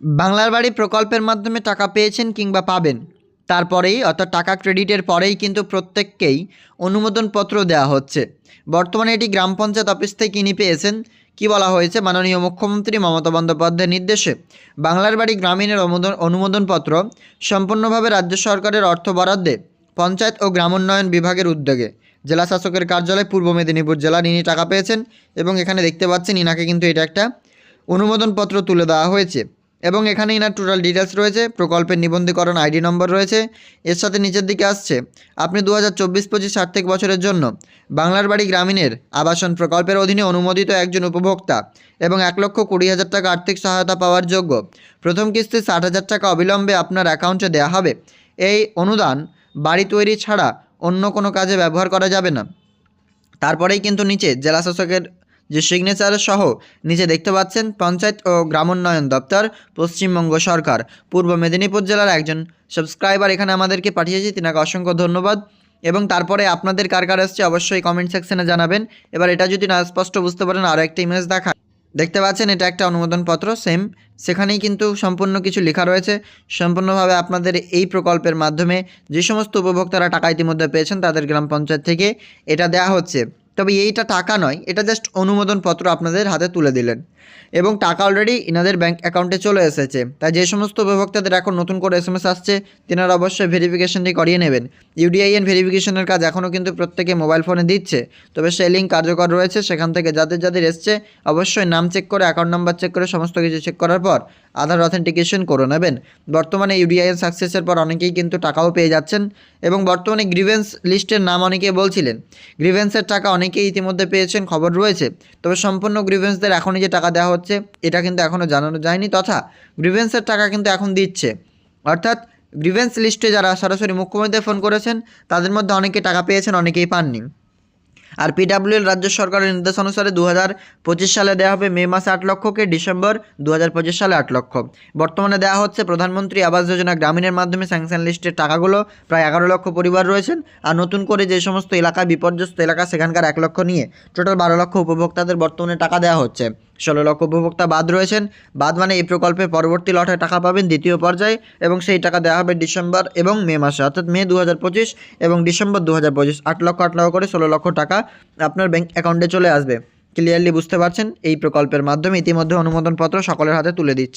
বাংলার বাড়ি প্রকল্পের মাধ্যমে টাকা পেয়েছেন কিংবা পাবেন, তারপরেই অর্থাৎ টাকা ক্রেডিটের পরেই কিন্তু প্রত্যেককেই অনুমোদনপত্র দেওয়া হচ্ছে। বর্তমানে এটি গ্রাম পঞ্চায়েত অফিস থেকে কিনে পেয়েছেন। কি বলা হয়েছে? মাননীয় মুখ্যমন্ত্রী মমতা বন্দ্যোপাধ্যায়ের নির্দেশে। বাংলার বাড়ি গ্রামীণের অনুমোদন, অনুমোদনপত্র সম্পূর্ণভাবে রাজ্য সরকারের অর্থ বরাদ্দে পঞ্চায়েত ও গ্রামোন্নয়ন বিভাগের উদ্যোগে। জেলা শাসকের কার্যালয় পূর্ব মেদিনীপুর জেলার ইনি টাকা পেয়েছেন এবং এখানে দেখতে পাচ্ছেন ইনাকে কিন্তু এটা একটা অনুমোদনপত্র তুলে দেওয়া হয়েছে। এবং এখানে ইনার টোটাল ডিটেলস রয়েছে, প্রকল্পের নিবন্ধীকরণ আইডি নম্বর রয়েছে, এর সাথে নিচের দিকে আসছে, আপনি দু হাজার চব্বিশ পঁচিশ আর্থিক বছরের জন্য বাংলার বাড়ি গ্রামীণের আবাসন প্রকল্পের অধীনে অনুমোদিত একজন উপভোক্তা এবং এক লক্ষ কুড়ি হাজার টাকা আর্থিক সহায়তা পাওয়ার যোগ্য। প্রথম কিস্তি ষাট হাজার টাকা অবিলম্বে আপনার অ্যাকাউন্টে দেওয়া হবে। এই অনুদান বাড়ি তৈরি ছাড়া অন্য কোনো কাজে ব্যবহার করা যাবে না। তারপরেই কিন্তু নিচে জেলা শাসকের যে সিগনেচার সহ নিচে দেখতে পাচ্ছেন পঞ্চায়েত ও গ্রামোন্নয়ন দপ্তর, পশ্চিমবঙ্গ সরকার, পূর্ব মেদিনীপুর জেলার একজন সাবস্ক্রাইবার এখানে আমাদেরকে পাঠিয়েছে। তিনাকে অসংখ্য ধন্যবাদ। এবং তারপরে আপনাদের কার কার এসছে অবশ্যই কমেন্ট সেকশনে জানাবেন। এবার এটা যদি না স্পষ্ট বুঝতে পারেন আরও একটা ইমেজ দেখা দেখতে পাচ্ছেন, এটা একটা অনুমোদনপত্র সেম সেখানেই কিন্তু সম্পূর্ণ কিছু লেখা রয়েছে। সম্পূর্ণভাবে আপনাদের এই প্রকল্পের মাধ্যমে যে সমস্ত উপভোক্তারা টাকা ইতিমধ্যে পেয়েছেন তাদের গ্রাম পঞ্চায়েত থেকে এটা দেওয়া হচ্ছে। তবে এইটা টাকা নয় এটা জাস্ট অনুমোদনপত্র আপনাদের হাতে তুলে দিলেন। এবং টাকা অলরেডি ইনাদের ব্যাঙ্ক অ্যাকাউন্টে চলে এসেছে। তাই যে সমস্ত উপভোক্তাদের এখন নতুন করে এস এম এস আসছে, তেনারা অবশ্যই ভেরিফিকেশনটি করিয়ে নেবেন। ইউডিআইএন ভেরিফিকেশনের কাজ এখনও কিন্তু প্রত্যেকে মোবাইল ফোনে দিচ্ছে। তবে সেই লিঙ্ক কার্যকর রয়েছে, সেখান থেকে যাদের যাদের এসছে, অবশ্যই নাম চেক করে অ্যাকাউন্ট নাম্বার চেক করে, সমস্ত কিছু চেক করার পর আধার অথেন্টিকেশন করে নেবেন। বর্তমানে ইউডিআইএন সাকসেসের পর অনেকেই কিন্তু টাকাও পেয়ে যাচ্ছেন এবং বর্তমানে গ্রিভেন্স লিস্টের নাম অনেকেই বলছিলেন। গ্রিভেন্সের টাকা অনেকেই ইতিমধ্যে পেয়েছেন, খবর রয়েছে। তবে সম্পূর্ণ গ্রিভেন্সদের এখনই যে টাকা দেওয়া হচ্ছে, এটা কিন্তু এখনও জানানো যায়নি। তথা গ্রিভেন্সের টাকা কিন্তু এখন দিচ্ছে। অর্থাৎ গ্রিভেন্স লিস্টে যারা সরাসরি মুখ্যমন্ত্রী ফোন করেছেন, তাদের মধ্যে অনেকে টাকা পেয়েছেন, অনেকেই পাননি। আর পিডাব্লিউএল রাজ্য সরকারের নির্দেশ অনুসারে দু হাজার পঁচিশ সালে দেওয়া হবে মে মাসে আট লক্ষকে, ডিসেম্বর দু হাজার পঁচিশ সালে আট লক্ষ। বর্তমানে দেওয়া হচ্ছে প্রধানমন্ত্রী আবাস যোজনা গ্রামীণের মাধ্যমে স্যাংশন লিস্টের টাকাগুলো প্রায় এগারো লক্ষ পরিবার রয়েছেন। আর নতুন করে যে সমস্ত এলাকা বিপর্যস্ত এলাকা, সেখানকার এক লক্ষ নিয়ে টোটাল বারো লক্ষ উপভোক্তাদের বর্তমানে টাকা দেওয়া হচ্ছে। ষোলো লক্ষ উপভোক্তা বাদ রয়েছেন। বাদ মানে এই প্রকল্পে পরবর্তী লটে টাকা পাবেন দ্বিতীয় পর্যায়ে এবং সেই টাকা দেওয়া হবে ডিসেম্বর এবং মে মাসে, অর্থাৎ মে দু হাজার পঁচিশ এবং ডিসেম্বর দু হাজার পঁচিশ। আট লক্ষ আট লক্ষ করে ষোলো লক্ষ টাকা আপনার ব্যাঙ্ক অ্যাকাউন্টে চলে আসবে। ক্লিয়ারলি বুঝতে পারছেন? এই প্রকল্পের মাধ্যমে ইতিমধ্যে অনুমোদনপত্র সকলের হাতে তুলে দিচ্ছে।